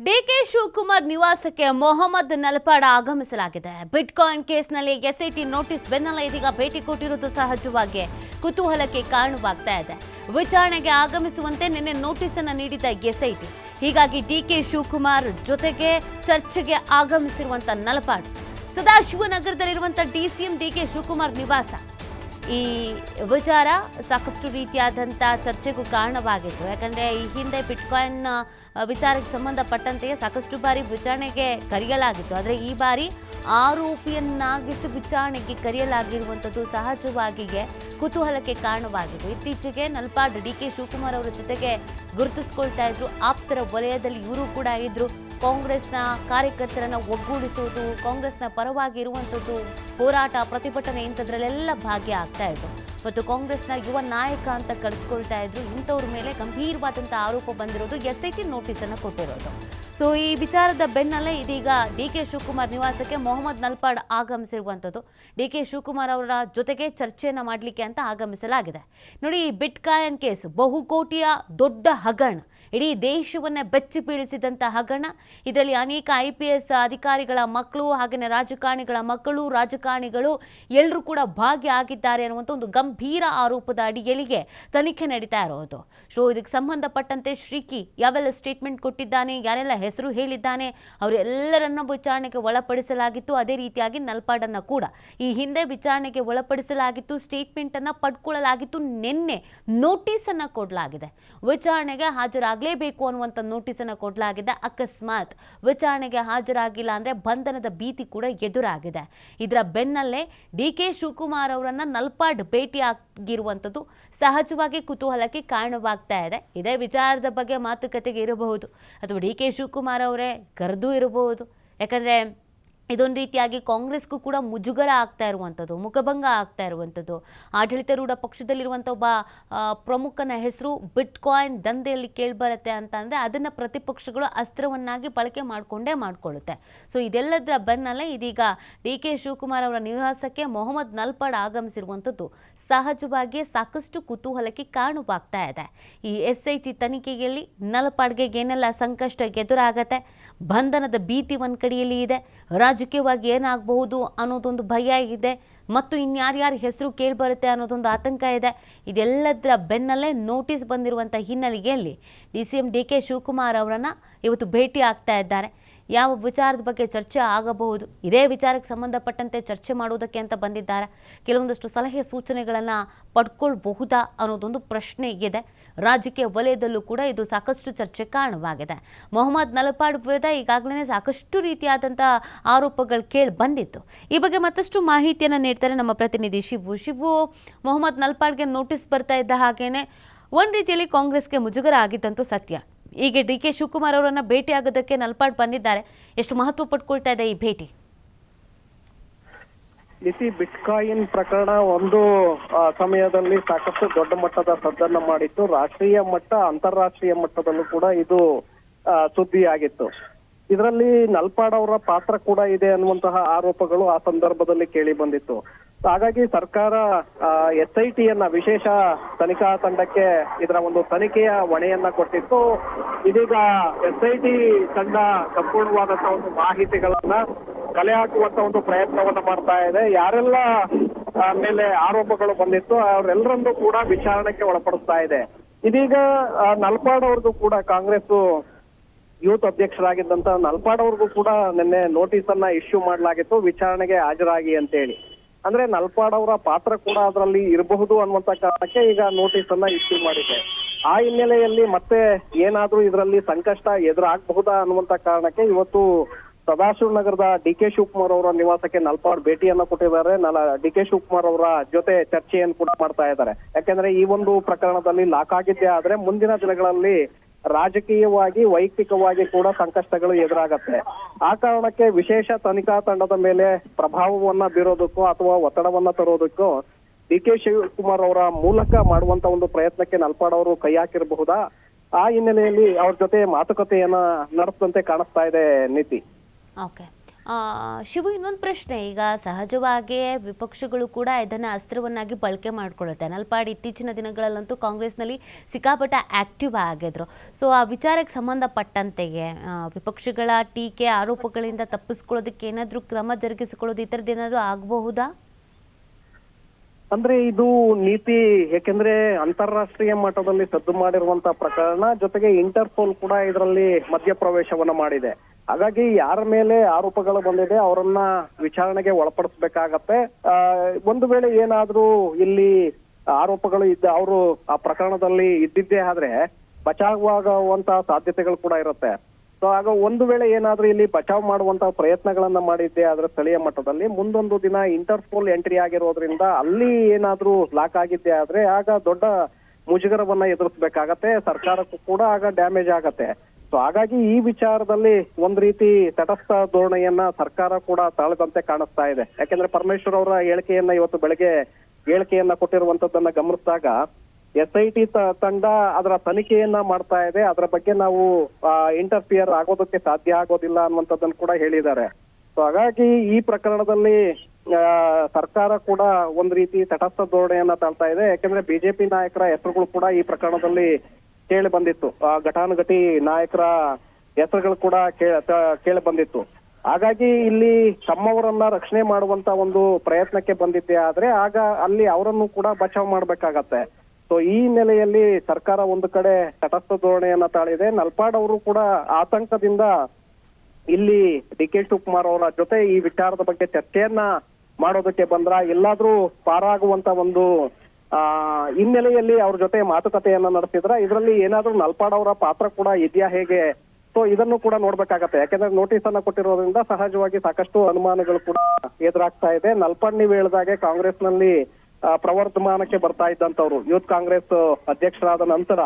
DK Shivakumar ನಿವಾಸಕ್ಕೆ ಮೊಹಮ್ಮದ್ ನಲ್ಪಾಡ ಆಗಮಿಸಲಾಗಿದೆ. Bitcoin ಕೇಸ್ನಲ್ಲಿ ಎಸ್ಐಟಿ ನೋಟಿಸ್ ಬೆನ್ನಲ್ಲ ಇದೀಗ ಭೇಟಿ ಕೊಟ್ಟಿರುವುದು ಸಹಜವಾಗಿ ಕುತೂಹಲಕ್ಕೆ ಕಾರಣವಾಗ್ತಾ ಇದೆ. ವಿಚಾರಣೆಗೆ ಆಗಮಿಸುವಂತೆ ನಿನ್ನೆ ನೋಟಿಸ್ ಅನ್ನು ನೀಡಿದ ಎಸ್ಐಟಿ. ಹೀಗಾಗಿ ಡಿಕೆ ಶಿವಕುಮಾರ್ ಜೊತೆಗೆ ಚರ್ಚೆಗೆ ಆಗಮಿಸಿರುವಂತ Nalapad. ಸದಾಶಿವನಗರದಲ್ಲಿರುವಂತಹ D C M D K Shivakumar ನಿವಾಸ. ಈ ವಿಚಾರ ಸಾಕಷ್ಟು ರೀತಿಯಾದಂಥ ಚರ್ಚೆಗೂ ಕಾರಣವಾಗಿತ್ತು ಯಾಕಂದರೆ ಈ ಹಿಂದೆ ಬಿಟ್ಕಾಯಿನ್ ವಿಚಾರಕ್ಕೆ ಸಂಬಂಧಪಟ್ಟಂತೆಯೇ ಸಾಕಷ್ಟು ಬಾರಿ ವಿಚಾರಣೆಗೆ ಕರೆಯಲಾಗಿತ್ತು. ಆದರೆ ಈ ಬಾರಿ ಆರೋಪಿಯನ್ನಾಗಿಸಿ ವಿಚಾರಣೆಗೆ ಕರೆಯಲಾಗಿರುವಂಥದ್ದು ಸಹಜವಾಗಿಯೇ ಕುತೂಹಲಕ್ಕೆ ಕಾರಣವಾಗಿತ್ತು ಇತ್ತೀಚೆಗೆ ನಲ್ಪಾಡು ಡಿ ಕೆ ಶಿವಕುಮಾರ್ ಅವರ ಜೊತೆಗೆ ಗುರುತಿಸ್ಕೊಳ್ತಾ ಇದ್ರು. ಆಪ್ತರ ವಲಯದಲ್ಲಿ ಇವರು ಕೂಡ ಇದ್ರು. ಕಾಂಗ್ರೆಸ್ನ ಕಾರ್ಯಕರ್ತರನ್ನು ಒಗ್ಗೂಡಿಸುವುದು, ಕಾಂಗ್ರೆಸ್ನ ಪರವಾಗಿ ಇರುವಂಥದ್ದು ಹೋರಾಟ, ಪ್ರತಿಭಟನೆ ಇಂಥದ್ರಲ್ಲೆಲ್ಲ ಭಾಗ್ಯ ಆಗ್ತಾ ಇದ್ದರು ಮತ್ತು ಕಾಂಗ್ರೆಸ್ನ ಯುವ ನಾಯಕ ಅಂತ ಕರೆಸ್ಕೊಳ್ತಾ ಇದ್ರು, ಇಂಥವ್ರ ಮೇಲೆ ಗಂಭೀರವಾದಂಥ ಆರೋಪ ಬಂದಿರೋದು ಎಸ್ ಐ ಟಿ ನೋಟಿಸನ್ನು ಕೊಟ್ಟಿರೋದು. ಸೊ, ಈ ವಿಚಾರದ ಬೆನ್ನಲ್ಲೇ ಇದೀಗ ಡಿ ಕೆ ಶಿವಕುಮಾರ್ ನಿವಾಸಕ್ಕೆ ಮೊಹಮ್ಮದ್ ನಲ್ಪಾಡ್ ಆಗಮಿಸಿರುವಂಥದ್ದು. ಡಿ ಕೆ ಶಿವಕುಮಾರ್ ಅವರ ಜೊತೆಗೆ ಚರ್ಚೆಯನ್ನು ಮಾಡಲಿಕ್ಕೆ ಅಂತ ಆಗಮಿಸಲಾಗಿದೆ. ನೋಡಿ, ಈ ಬಿಟ್ಕಾಯನ್ ಕೇಸ್ ಬಹುಕೋಟಿಯ ದೊಡ್ಡ ಹಗರಣ. ಇಡೀ ದೇಶವನ್ನೇ ಬೆಚ್ಚಿ ಬೀಳಿಸಿದಂಥ ಹಗರಣ. ಇದರಲ್ಲಿ ಅನೇಕ ಐ ಅಧಿಕಾರಿಗಳ ಮಕ್ಕಳು ಹಾಗೆಯೇ ರಾಜಕಾರಣಿಗಳ ಮಕ್ಕಳು, ರಾಜಕಾರಣಿಗಳು ಎಲ್ಲರೂ ಕೂಡ ಭಾಗಿಯಾಗಿದ್ದಾರೆ ಅನ್ನುವಂಥ ಒಂದು ಗಂಭೀರ ಆರೋಪದ ಅಡಿಯಲಿಗೆ ತನಿಖೆ ನಡೀತಾ ಇರೋದು. ಸೊ ಇದಕ್ಕೆ ಸಂಬಂಧಪಟ್ಟಂತೆ ಶ್ರೀಕಿ ಯಾವೆಲ್ಲ ಸ್ಟೇಟ್ಮೆಂಟ್ ಕೊಟ್ಟಿದ್ದಾನೆ, ಯಾರೆಲ್ಲ ಹೆಸರು ಹೇಳಿದ್ದಾನೆ, ಅವರೆಲ್ಲರನ್ನ ವಿಚಾರಣೆಗೆ ಒಳಪಡಿಸಲಾಗಿತ್ತು. ಅದೇ ರೀತಿಯಾಗಿ ನಲ್ಪಾಡನ್ನ ಕೂಡ ಈ ಹಿಂದೆ ವಿಚಾರಣೆಗೆ ಒಳಪಡಿಸಲಾಗಿತ್ತು ಸ್ಟೇಟ್ಮೆಂಟ್ ಅನ್ನ ಪಡ್ಕೊಳ್ಳಲಾಗಿತ್ತು ನಿನ್ನೆ ನೋಟಿಸ್ ಅನ್ನ ಕೊಡಲಾಗಿದೆ. ವಿಚಾರಣೆಗೆ ಹಾಜರಾಗಲೇಬೇಕು ನೋಟಿಸ್ ಅನ್ನ ಕೊಡಲಾಗಿದೆ. ಅಕಸ್ಮಾತ್ ವಿಚಾರಣೆಗೆ ಹಾಜರಾಗಿಲ್ಲ ಅಂದರೆ ಬಂಧನದ ಭೀತಿ ಕೂಡ ಎದುರಾಗಿದೆ. ಇದರ ಬೆನ್ನಲ್ಲೇ ಡಿ ಕೆ ಶಿವಕುಮಾರ್ ಅವರನ್ನು ನಲ್ಪಾಡ್ ಭೇಟಿ ಆಗಿರುವಂಥದ್ದು ಸಹಜವಾಗಿ ಕುತೂಹಲಕ್ಕೆ ಕಾರಣವಾಗ್ತಾ ಇದೆ. ಇದೇ ವಿಚಾರದ ಬಗ್ಗೆ ಮಾತುಕತೆಗೆ ಇರಬಹುದು. ಅಥವಾ ಡಿ ಕೆ ಶಿವಕುಮಾರ್ ಅವರೇ ಕರೆದು ಇರಬಹುದು. ಯಾಕಂದ್ರೆ ಇದೊಂದು ರೀತಿಯಾಗಿ ಕಾಂಗ್ರೆಸ್ಗೂ ಕೂಡ ಮುಜುಗರ ಆಗ್ತಾ ಇರುವಂಥದ್ದು, ಮುಖಭಂಗ ಆಗ್ತಾ ಇರುವಂಥದ್ದು. ಆಡಳಿತಾರೂಢ ಪಕ್ಷದಲ್ಲಿರುವಂಥ ಒಬ್ಬ ಪ್ರಮುಖನ ಹೆಸರು ಬಿಟ್ಕಾಯಿನ್ ದಂಧೆಯಲ್ಲಿ ಕೇಳಿಬರುತ್ತೆ ಅಂತ ಅಂದರೆ ಅದನ್ನು ಪ್ರತಿಪಕ್ಷಗಳು ಅಸ್ತ್ರವನ್ನಾಗಿ ಬಳಕೆ ಮಾಡಿಕೊಂಡೇ ಮಾಡಿಕೊಳ್ಳುತ್ತೆ. ಸೊ, ಇದೆಲ್ಲದರ ಬೆನ್ನಲ್ಲೇ ಇದೀಗ ಡಿ ಕೆ ಶಿವಕುಮಾರ್ ಅವರ ನಿವಾಸಕ್ಕೆ ಮೊಹಮ್ಮದ್ ನಲ್ಪಾಡ್ ಆಗಮಿಸಿರುವಂಥದ್ದು ಸಹಜವಾಗಿಯೇ ಸಾಕಷ್ಟು ಕುತೂಹಲಕ್ಕೆ ಕಾರಣವಾಗ್ತಾ ಇದೆ. ಈ ಎಸ್ ಐ ಟಿ ತನಿಖೆಯಲ್ಲಿ ನಲ್ಪಾಡ್ಗೆ ಏನೆಲ್ಲ ಸಂಕಷ್ಟ ಎದುರಾಗತ್ತೆ, ಬಂಧನದ ಭೀತಿ ಒಂದು ಕಡೆಯಲ್ಲಿ ಇದೆ ರಾಜಕೀಯವಾಗಿ ಏನಾಗಬಹುದು ಅನ್ನೋದೊಂದು ಭಯ ಇದೆ ಮತ್ತು ಇನ್ಯಾರ್ಯಾರ ಹೆಸರು ಕೇಳಿಬರುತ್ತೆ ಅನ್ನೋದೊಂದು ಆತಂಕ ಇದೆ. ಇದೆಲ್ಲದರ ಬೆನ್ನಲ್ಲೇ ನೋಟಿಸ್ ಬಂದಿರುವಂಥ ಹಿನ್ನೆಲೆಯಲ್ಲಿ D C M D K Shivakumar ಅವರನ್ನು ಇವತ್ತು ಭೇಟಿ ಆಗ್ತಾ ಇದ್ದಾರೆ. ಯಾವ ವಿಚಾರದ ಬಗ್ಗೆ ಚರ್ಚೆ ಆಗಬಹುದು? ಇದೇ ವಿಚಾರಕ್ಕೆ ಸಂಬಂಧಪಟ್ಟಂತೆ ಚರ್ಚೆ ಮಾಡುವುದಕ್ಕೆ ಅಂತ ಬಂದಿದ್ದಾರೆ. ಕೆಲವೊಂದಷ್ಟು ಸಲಹೆ ಸೂಚನೆಗಳನ್ನು ಪಡ್ಕೊಳ್ಬಹುದಾ ಅನ್ನೋದೊಂದು ಪ್ರಶ್ನೆ ಇದೆ. ರಾಜಕೀಯ ವಲಯದಲ್ಲೂ ಕೂಡ ಇದು ಸಾಕಷ್ಟು ಚರ್ಚೆ ಕಾರಣವಾಗಿದೆ. ಮೊಹಮ್ಮದ್ ನಲಪಾಡ್ ವಿರುದ್ಧ ಈಗಾಗಲೇ ಸಾಕಷ್ಟು ರೀತಿಯಾದಂಥ ಆರೋಪಗಳು ಕೇಳಿ ಬಂದಿತ್ತು. ಈ ಬಗ್ಗೆ ಮತ್ತಷ್ಟು ಮಾಹಿತಿಯನ್ನು ನೀಡ್ತಾರೆ ನಮ್ಮ ಪ್ರತಿನಿಧಿ ಶಿವು. ಶಿವು, ಮೊಹಮ್ಮದ್ ನಲ್ಪಾಡ್ಗೆ ನೋಟಿಸ್ ಬರ್ತಾ ಇದ್ದ ಹಾಗೇನೆ, ಒಂದು ರೀತಿಯಲ್ಲಿ ಕಾಂಗ್ರೆಸ್ಗೆ ಮುಜುಗರ ಆಗಿದ್ದಂತೂ ಸತ್ಯ. ಈಗ ಡಿ ಕೆ ಶಿವಕುಮಾರ್ ಅವರನ್ನ ಭೇಟಿ ಆಗೋದಕ್ಕೆ ನಲ್ಪಾಡ್ ಬಂದಿದ್ದಾರೆ. ಎಷ್ಟು ಮಹತ್ವ ಪಡ್ಕೊಳ್ತಾ ಇದೆ ಈ ಭೇಟಿ? ಇತಿ ಬಿಟ್ಕಾಯಿನ್ ಪ್ರಕರಣ ಒಂದು ಸಮಯದಲ್ಲಿ ಸಾಕಷ್ಟು ದೊಡ್ಡ ಮಟ್ಟದ ಸದ್ದನ್ನ ಮಾಡಿತ್ತು. ರಾಷ್ಟ್ರೀಯ ಮಟ್ಟ, ಅಂತಾರಾಷ್ಟ್ರೀಯ ಮಟ್ಟದಲ್ಲೂ ಕೂಡ ಇದು ಸುದ್ದಿಯಾಗಿತ್ತು. ಇದರಲ್ಲಿ ನಲ್ಪಾಡ್ ಅವರ ಪಾತ್ರ ಕೂಡ ಇದೆ ಅನ್ನುವಂತಹ ಆರೋಪಗಳು ಆ ಸಂದರ್ಭದಲ್ಲಿ ಕೇಳಿ ಬಂದಿತ್ತು. ಹಾಗಾಗಿ ಸರ್ಕಾರ ಎಸ್ ಐ ಟಿಯನ್ನ ವಿಶೇಷ ತನಿಖಾ ತಂಡಕ್ಕೆ ಇದರ ಒಂದು ತನಿಖೆಯ ಹೊಣೆಯನ್ನ ಕೊಟ್ಟಿತ್ತು. ಇದೀಗ ಎಸ್ ಐ ಟಿ ತಂಡ ಸಂಪೂರ್ಣವಾದಂತಹ ಒಂದು ಮಾಹಿತಿಗಳನ್ನ ಕಲೆ ಹಾಕುವಂತ ಒಂದು ಪ್ರಯತ್ನವನ್ನ ಮಾಡ್ತಾ ಇದೆ. ಯಾರೆಲ್ಲ ಮೇಲೆ ಆರೋಪಗಳು ಬಂದಿತ್ತು ಅವರೆಲ್ಲರನ್ನೂ ಕೂಡ ವಿಚಾರಣೆಗೆ ಒಳಪಡಿಸ್ತಾ ಇದೆ. ಇದೀಗ ನಲ್ಪಾಡ್ ಅವ್ರದ್ದು ಕೂಡ ಕಾಂಗ್ರೆಸ್ ಯೂತ್ ಅಧ್ಯಕ್ಷರಾಗಿದ್ದಂತ ನಲ್ಪಾಡ್ ಅವ್ರಿಗೂ ಕೂಡ ನಿನ್ನೆ ನೋಟಿಸ್ ಅನ್ನ ಇಶ್ಯೂ ಮಾಡಲಾಗಿತ್ತು. ವಿಚಾರಣೆಗೆ ಹಾಜರಾಗಿ ಅಂತೇಳಿ. ಅಂದ್ರೆ ನಲ್ಪಾಡ್ ಅವರ ಪಾತ್ರ ಕೂಡ ಅದರಲ್ಲಿ ಇರಬಹುದು ಅನ್ನುವಂತ ಕಾರಣಕ್ಕೆ ಈಗ ನೋಟಿಸ್ ಅನ್ನ ಇಶ್ಯೂ ಮಾಡಿದೆ. ಆ ಹಿನ್ನೆಲೆಯಲ್ಲಿ ಮತ್ತೆ ಏನಾದ್ರೂ ಇದರಲ್ಲಿ ಸಂಕಷ್ಟ ಎದುರಾಗಬಹುದಾ ಅನ್ನುವಂತ ಕಾರಣಕ್ಕೆ ಇವತ್ತು ಸದಾಶಿವ ನಗರದ ಡಿ ಕೆ ಶಿವಕುಮಾರ್ ಅವರ ನಿವಾಸಕ್ಕೆ ನಲ್ಪಾಡ್ ಭೇಟಿಯನ್ನ ಕೊಟ್ಟಿದ್ದಾರೆ. ನಲ ಡಿ ಕೆ ಶಿವಕುಮಾರ್ ಅವರ ಜೊತೆ ಚರ್ಚೆಯನ್ನು ಕೂಡ ಮಾಡ್ತಾ ಇದ್ದಾರೆ. ಯಾಕೆಂದ್ರೆ ಈ ಒಂದು ಪ್ರಕರಣದಲ್ಲಿ ಲಾಕ್ ಆಗಿದ್ದೇ ಆದ್ರೆ ಮುಂದಿನ ದಿನಗಳಲ್ಲಿ ರಾಜಕೀಯವಾಗಿ, ವೈಯಕ್ತಿಕವಾಗಿ ಕೂಡ ಸಂಕಷ್ಟಗಳು ಎದುರಾಗತ್ತೆ. ಆ ಕಾರಣಕ್ಕೆ ವಿಶೇಷ ತನಿಖಾ ತಂಡದ ಮೇಲೆ ಪ್ರಭಾವವನ್ನ ಬೀರೋದಕ್ಕೂ ಅಥವಾ ಒತ್ತಡವನ್ನ ತರೋದಕ್ಕೂ ಡಿ ಕೆ ಶಿವಕುಮಾರ್ ಅವರ ಮೂಲಕ ಮಾಡುವಂತ ಒಂದು ಪ್ರಯತ್ನಕ್ಕೆ ನಲ್ಪಾಡವರು ಕೈ ಹಾಕಿರಬಹುದಾ? ಆ ಹಿನ್ನೆಲೆಯಲ್ಲಿ ಅವ್ರ ಜೊತೆ ಮಾತುಕತೆಯನ್ನ ನಡೆಸದಂತೆ ಕಾಣಿಸ್ತಾ ಇದೆ ನೀತಿ. ಓಕೆ ಶಿವು, ಇನ್ನೊಂದು ಪ್ರಶ್ನೆ. ಈಗ ಸಹಜವಾಗಿಯೇ ವಿಪಕ್ಷಗಳು ಕೂಡ ಇದನ್ನು ಅಸ್ತ್ರವನ್ನಾಗಿ ಬಳಕೆ ಮಾಡ್ಕೊಳ್ಳುತ್ತೆ. ನಲ್ಪಾಡಿ ಇತ್ತೀಚಿನ ದಿನಗಳಲ್ಲಂತೂ ಕಾಂಗ್ರೆಸ್ನಲ್ಲಿ ಸಿಕ್ಕಾಪಟ್ಟ ಆಕ್ಟಿವ್ ಆಗಿದ್ರು. ಸೊ, ಆ ವಿಚಾರಕ್ಕೆ ಸಂಬಂಧಪಟ್ಟಂತೆಗೆ ವಿಪಕ್ಷಗಳ ಟೀಕೆ, ಆರೋಪಗಳಿಂದ ತಪ್ಪಿಸ್ಕೊಳ್ಳೋದಕ್ಕೆ ಏನಾದರೂ ಕ್ರಮ ಜರುಗಿಸಿಕೊಳ್ಳೋದು ಈ ಥರದ್ದು ಏನಾದರೂ ಆಗಬಹುದಾ? ಅಂದ್ರೆ ಇದು ನೀತಿ ಯಾಕೆಂದ್ರೆ ಅಂತಾರಾಷ್ಟ್ರೀಯ ಮಟ್ಟದಲ್ಲಿ ಸದ್ದು ಮಾಡಿರುವಂತಹ ಪ್ರಕರಣ ಜೊತೆಗೆ ಇಂಟರ್ಪೋಲ್ ಕೂಡ ಇದರಲ್ಲಿ ಮಧ್ಯಪ್ರವೇಶವನ್ನ ಮಾಡಿದೆ. ಹಾಗಾಗಿ ಯಾರ ಮೇಲೆ ಆರೋಪಗಳು ಬಂದಿದೆ ಅವರನ್ನ ವಿಚಾರಣೆಗೆ ಒಳಪಡಿಸ್ಬೇಕಾಗತ್ತೆ. ಒಂದು ವೇಳೆ ಏನಾದ್ರೂ ಇಲ್ಲಿ ಆರೋಪಗಳು ಇದ್ದ, ಅವರು ಆ ಪ್ರಕರಣದಲ್ಲಿ ಇದ್ದಿದ್ದೇ ಆದ್ರೆ ಬಚಾವಾಗುವಂತ ಸಾಧ್ಯತೆಗಳು ಕೂಡ ಇರುತ್ತೆ. ಸೊ ಆಗ ಒಂದು ವೇಳೆ ಏನಾದ್ರೂ ಇಲ್ಲಿ ಬಚಾವ್ ಮಾಡುವಂತ ಪ್ರಯತ್ನಗಳನ್ನ ಮಾಡಿದ್ದೆ ಆದ್ರೆ ಸ್ಥಳೀಯ ಮಟ್ಟದಲ್ಲಿ, ಮುಂದೊಂದು ದಿನ ಇಂಟರ್ಪೋಲ್ ಎಂಟ್ರಿ ಆಗಿರೋದ್ರಿಂದ ಅಲ್ಲಿ ಏನಾದ್ರೂ ಲಾಕ್ ಆಗಿದ್ದೆ ಆದ್ರೆ ಆಗ ದೊಡ್ಡ ಮುಜುಗರವನ್ನ ಎದುರಿಸಬೇಕಾಗತ್ತೆ. ಸರ್ಕಾರಕ್ಕೂ ಕೂಡ ಆಗ ಡ್ಯಾಮೇಜ್ ಆಗತ್ತೆ. ಸೊ ಹಾಗಾಗಿ ಈ ವಿಚಾರದಲ್ಲಿ ಒಂದ್ ರೀತಿ ತಟಸ್ಥ ಧೋರಣೆಯನ್ನ ಸರ್ಕಾರ ಕೂಡ ತಾಳದಂತೆ ಕಾಣಿಸ್ತಾ ಇದೆ. ಯಾಕೆಂದ್ರೆ ಪರಮೇಶ್ವರ್ ಅವರ ಹೇಳಿಕೆಯನ್ನ ಇವತ್ತು ಬೆಳಗ್ಗೆ ಹೇಳಿಕೆಯನ್ನ ಕೊಟ್ಟಿರುವಂತದ್ದನ್ನ ಗಮನಿಸಿದಾಗ ಎಸ್ ಐ ಟಿ ತಂಡ ಅದರ ತನಿಖೆಯನ್ನ ಮಾಡ್ತಾ ಇದೆ. ಅದರ ಬಗ್ಗೆ ನಾವು ಇಂಟರ್ಫಿಯರ್ ಆಗೋದಕ್ಕೆ ಸಾಧ್ಯ ಆಗೋದಿಲ್ಲ ಅನ್ನುವಂಥದ್ದನ್ನು ಕೂಡ ಹೇಳಿದ್ದಾರೆ. ಸೊ ಹಾಗಾಗಿ ಈ ಪ್ರಕರಣದಲ್ಲಿ ಸರ್ಕಾರ ಕೂಡ ಒಂದ್ ರೀತಿ ತಟಸ್ಥ ಧೋರಣೆಯನ್ನ ತಾಳ್ತಾ ಇದೆ. ಯಾಕಂದ್ರೆ ಬಿಜೆಪಿ ನಾಯಕರ ಹೆಸರುಗಳು ಕೂಡ ಈ ಪ್ರಕರಣದಲ್ಲಿ ಕೇಳಿ ಬಂದಿತ್ತು. ಆ, ಘಟಾನುಘಟಿ ನಾಯಕರ ಹೆಸರುಗಳು ಕೂಡ ಕೇಳಿ ಬಂದಿತ್ತು. ಹಾಗಾಗಿ ಇಲ್ಲಿ ತಮ್ಮವರನ್ನ ರಕ್ಷಣೆ ಮಾಡುವಂತ ಒಂದು ಪ್ರಯತ್ನಕ್ಕೆ ಬಂದಿದ್ದೆ ಆದ್ರೆ ಆಗ ಅಲ್ಲಿ ಅವರನ್ನು ಕೂಡ ಬಚಾವ್ ಮಾಡ್ಬೇಕಾಗತ್ತೆ. ಸೊ ಈ ನೆಲೆಯಲ್ಲಿ ಸರ್ಕಾರ ಒಂದು ಕಡೆ ತಟಸ್ಥ ಧೋರಣೆಯನ್ನ ತಾಳಿದೆ. ನಲ್ಪಾಡ್ ಅವರು ಕೂಡ ಆತಂಕದಿಂದ ಇಲ್ಲಿ ಡಿ ಕೆ ಶಿವಕುಮಾರ್ ಅವರ ಜೊತೆ ಈ ವಿಚಾರದ ಬಗ್ಗೆ ಚರ್ಚೆಯನ್ನ ಮಾಡೋದಕ್ಕೆ ಬಂದ್ರ ಎಲ್ಲಾದ್ರೂ ಪಾರಾಗುವಂತ ಒಂದು ಹಿನ್ನೆಲೆಯಲ್ಲಿ ಅವ್ರ ಜೊತೆ ಮಾತುಕತೆಯನ್ನ ನಡೆಸಿದ್ರ. ಇದರಲ್ಲಿ ಏನಾದ್ರೂ ನಲ್ಪಾಡ್ ಅವರ ಪಾತ್ರ ಕೂಡ ಇದೆಯಾ ಹೇಗೆ? ಸೊ ಇದನ್ನು ಕೂಡ ನೋಡ್ಬೇಕಾಗತ್ತೆ. ಯಾಕಂದ್ರೆ ನೋಟಿಸ್ ಅನ್ನ ಕೊಟ್ಟಿರೋದ್ರಿಂದ ಸಹಜವಾಗಿ ಸಾಕಷ್ಟು ಅನುಮಾನಗಳು ಕೂಡ ಎದುರಾಗ್ತಾ ಇದೆ. ನಲ್ಪಾಡ್ ನೀವು ಹೇಳಿದಾಗೆ ಕಾಂಗ್ರೆಸ್ನಲ್ಲಿ ಪ್ರವರ್ತಮಾನಕ್ಕೆ ಬರ್ತಾ ಇದ್ದಂತವ್ರು ಯೂತ್ ಕಾಂಗ್ರೆಸ್ ಅಧ್ಯಕ್ಷರಾದ ನಂತರ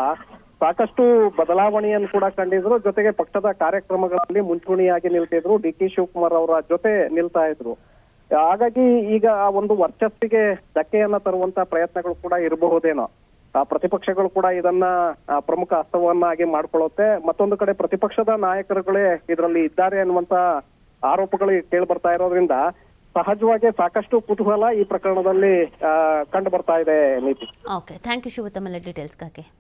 ಸಾಕಷ್ಟು ಬದಲಾವಣೆಯನ್ನು ಕೂಡ ಕಂಡಿದ್ರು. ಜೊತೆಗೆ ಪಕ್ಷದ ಕಾರ್ಯಕ್ರಮಗಳಲ್ಲಿ ಮುಂಚೂಣಿಯಾಗಿ ನಿಲ್ತಿದ್ರು. ಡಿ ಕೆ ಶಿವಕುಮಾರ್ ಅವರ ಜೊತೆ ನಿಲ್ತಾ ಇದ್ರು. ಹಾಗಾಗಿ ಈಗ ಆ ಒಂದು ವರ್ಚಸ್ಸಿಗೆ ಧಕ್ಕೆಯನ್ನ ತರುವಂತ ಪ್ರಯತ್ನಗಳು ಕೂಡ ಇರಬಹುದೇನೋ. ಆ ಪ್ರತಿಪಕ್ಷಗಳು ಕೂಡ ಇದನ್ನ ಪ್ರಮುಖ ಅಸ್ತವನ್ನಾಗಿ ಮಾಡ್ಕೊಳ್ಳುತ್ತೆ. ಮತ್ತೊಂದು ಕಡೆ ಪ್ರತಿಪಕ್ಷದ ನಾಯಕರುಗಳೇ ಇದರಲ್ಲಿ ಇದ್ದಾರೆ ಅನ್ನುವಂತ ಆರೋಪಗಳು ಕೇಳಿ ಬರ್ತಾ ಇರೋದ್ರಿಂದ ಸಹಜವಾಗಿ ಸಾಕಷ್ಟು ಕುತೂಹಲ ಈ ಪ್ರಕರಣದಲ್ಲಿ ಕಂಡು ಬರ್ತಾ ಇದೆ ನೀತಿ. Okay thank you Shivu